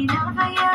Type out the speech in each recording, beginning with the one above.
వచ్చినవయా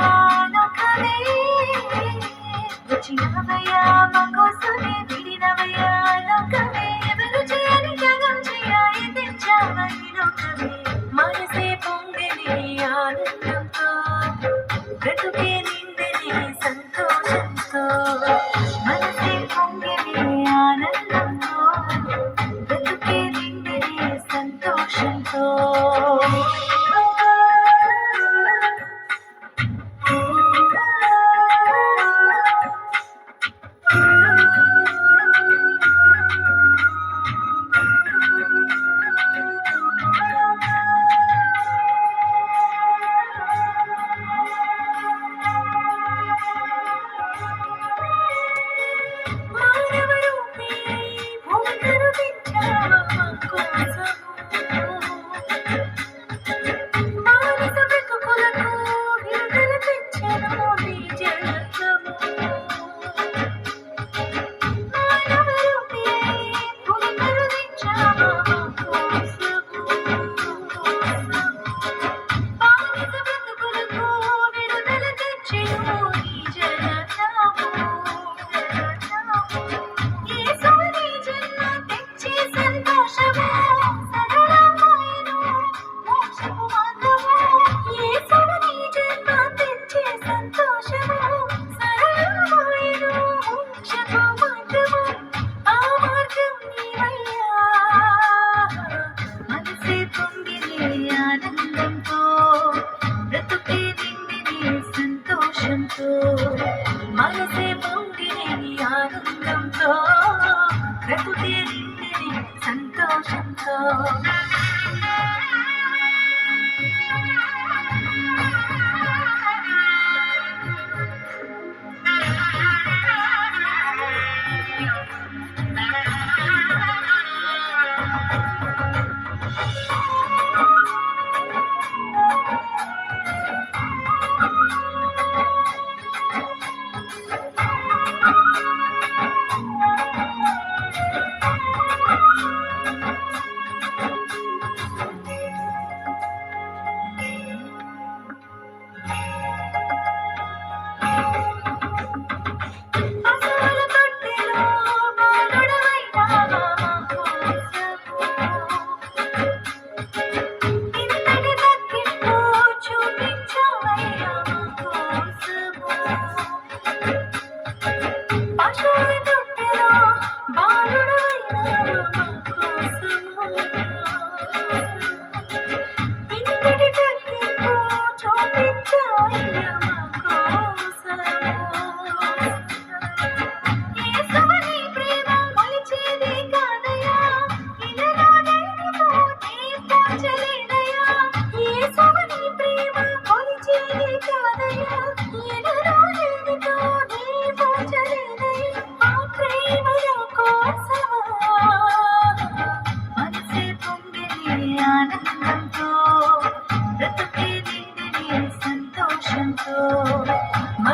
come.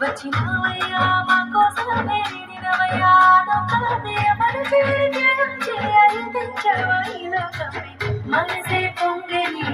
వచ్చినవయ్యా మా కోసమే నిలినవయ్యా నొక్కలదే మన చేయాలి తెచ్చవయ్యా మనసే పొంగని